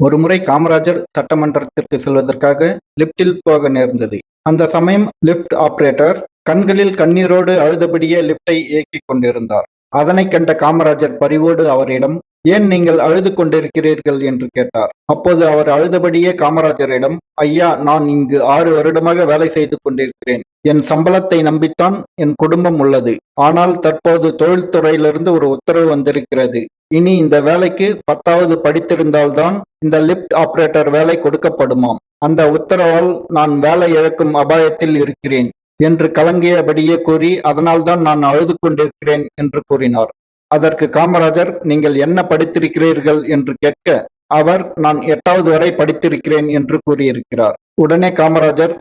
ஒருமுறை காமராஜர் சட்டமன்றத்திற்கு செல்வதற்காக லிப்டில் போக நேர்ந்தது. அந்த சமயம் லிப்ட் ஆபரேட்டர் கண்களில் கண்ணீரோடு அழுதபடியே லிப்டை இயக்கிக் கொண்டிருந்தார். அதனைக் கண்ட காமராஜர் பரிவோடு அவரிடம் ஏன் நீங்கள் அழுது கொண்டிருக்கிறீர்கள்? என்று கேட்டார். அப்போது அவர் அழுதபடியே காமராஜரிடம் ஐயா நான் இங்கு ஆறு வருடமாக வேலை செய்து கொண்டிருக்கிறேன். என் சம்பளத்தை நம்பித்தான் என் குடும்பம் உள்ளது. ஆனால் தற்போது தொழில்துறையிலிருந்து ஒரு உத்தரவு வந்திருக்கிறது. இனி இந்த வேலைக்கு பத்தாவது படித்திருந்தால்தான் இந்த லிப்ட் ஆபரேட்டர் வேலை கொடுக்கப்படுமாம். அந்த உத்தரவால் நான் வேலை இழக்கும் அபாயத்தில் இருக்கிறேன் என்று கலங்கியபடியே கூறி அதனால்தான் நான் அழுது கொண்டிருக்கிறேன் என்று கூறினார். அதற்கு காமராஜர் நீங்கள் என்ன படித்திருக்கிறீர்கள்? என்று கேட்க அவர் நான் எட்டாவது வரை படித்திருக்கிறேன் என்று கூறியிருக்கிறார். உடனே காமராஜர்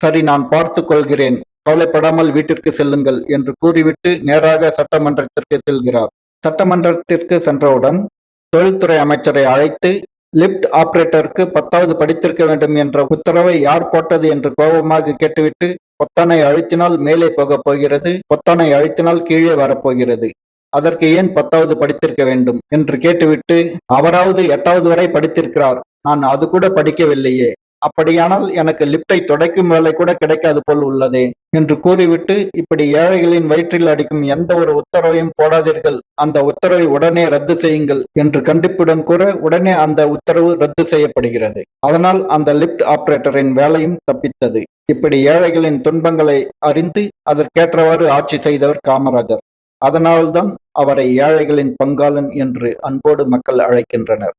சரி நான் பார்த்து கொள்கிறேன். கவலைப்படாமல் வீட்டிற்கு செல்லுங்கள் என்று கூறிவிட்டு நேராக சட்டமன்றத்திற்கு செல்கிறார். சட்டமன்றத்திற்கு சென்றவுடன் தொழில்துறை அமைச்சரை அழைத்து லிப்ட் ஆபரேட்டருக்கு பத்தாவது படித்திருக்க வேண்டும் என்ற உத்தரவை யார் போட்டது என்று கோபமாக கேட்டுவிட்டு பொத்தானை அழுத்தினால் மேலே போகப் போகிறது பொத்தானை அழுத்தினால் கீழே வரப்போகிறது அதற்கு ஏன் பத்தாவது படித்திருக்க வேண்டும்? என்று கேட்டுவிட்டு அவராவது எட்டாவது வரை படித்திருக்கிறார். நான் அது கூட படிக்கவில்லையே. அப்படியானால் எனக்கு லிப்டை துடைக்கும் வேலை கூட கிடைக்காது போல் உள்ளதே என்று கூறிவிட்டு இப்படி ஏழைகளின் வயிற்றில் அடிக்கும் எந்த ஒரு உத்தரவையும் போடாதீர்கள். அந்த உத்தரவை உடனே ரத்து செய்யுங்கள் என்று கண்டிப்புடன் கூற உடனே அந்த உத்தரவு ரத்து செய்யப்படுகிறது. அதனால் அந்த லிப்ட் ஆபரேட்டரின் வேலையும் தப்பித்தது. இப்படி ஏழைகளின் துன்பங்களை அறிந்து அதற்கேற்றவாறு ஆட்சி செய்தவர் காமராஜர். அதனால்தான் அவரை ஏழைகளின் பங்காளன் என்று அன்போடு மக்கள் அழைக்கின்றனர்.